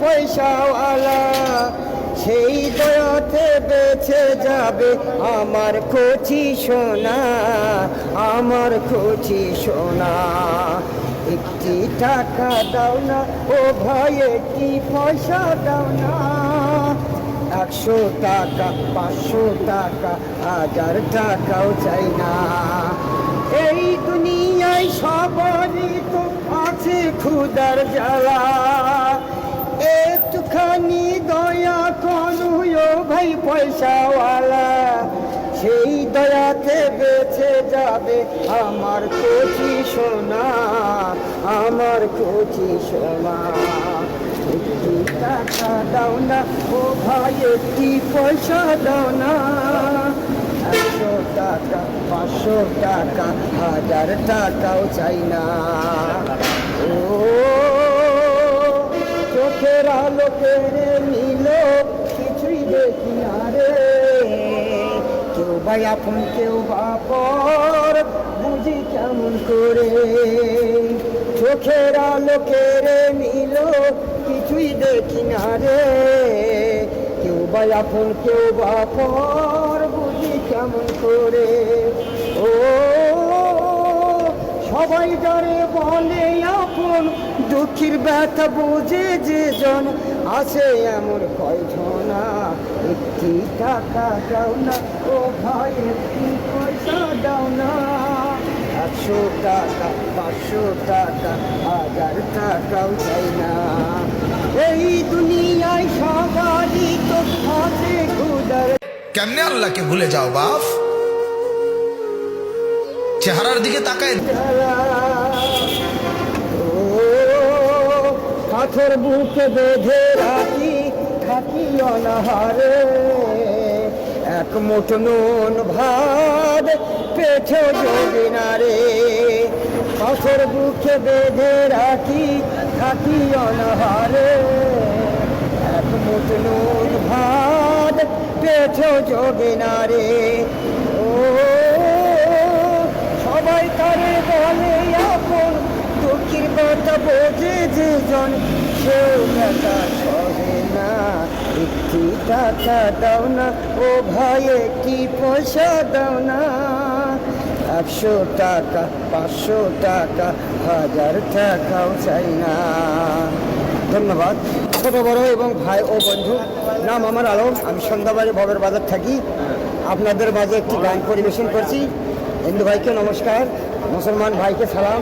পয়সাওয়ালা, সেই দয়াতে বেঁচে যাবে আমার কচি সোনা, আমার কচি সোনা। একটি টাকা দাও না, ও ভাই, একটি পয়সা দাও না। একশো টাকা, পাঁচশো টাকা, হাজার টাকাও চাই না। এই দুনিয়ায় সবারই তো আছে ক্ষুদার জ্বালা। দয়া করুও ভাই পয়সাওয়ালা। সেই দয়াতে বেঁচে যাবে আমার কচি সোনা, আমার কচি সোনা। টাকা দাও না, ও ভাই, একটি পয়সা দাও না। একশো টাকা, পাঁচশো টাকা, হাজার টাকাও চাই না। ও চোখের আলো কেড়ে নিল, কিছুই দেখি না রে। কেউ বা আপন, কেউ বা পর বুঝি কেমন করে। চোখের আলো কেড়ে নিল, কিছুই দেখি না রে। কেউ বা আপন, কেউ বা পর বুঝি কেমন করে। ও, সবাই ডরে বলে আপন দুঃখীর ব্যথা বুঝে যে জন আছে এমন কয়জনা? একটি টাকা দাও না ও ভাই একটি পয়সা দাও না। একশো টাকা পাঁচশো টাকা হাজার টাকাও চাই না। এই দুনিয়ায় সবারই তো আছে ক্ষুদার কেমনে আল্লাহকে ভুলে যাও বাপ? চেহারার দিকে তাকায়। পাথর বুকে বেঁধে রাখি, থাকি অনাহারে। এক মুঠ নুন ভাত পেছো যোগে না রে পাথর বুকে বেঁধে রাখি, থাকি অনাহারে। এক মুঠ নুন ভাত পেছো যোগে না রে কথা বোঝে যে জন সেও টাকা সহে না। একটি টাকা দাও না, ও ভাই একটি পয়সা দাও না? একশো টাকা, পাঁচশো টাকা, হাজার টাকাও চাই না। ধন্যবাদ। ছোট, বড় এবং ভাই ও বন্ধু, নাম আমার আলম। আমি সন্ধ্যাবাড়ি ভবের বাজার থাকি। আপনাদের মাঝে একটি গান পরিবেশন করছি। হিন্দু ভাইকে নমস্কার, মুসলমান ভাইকে সালাম।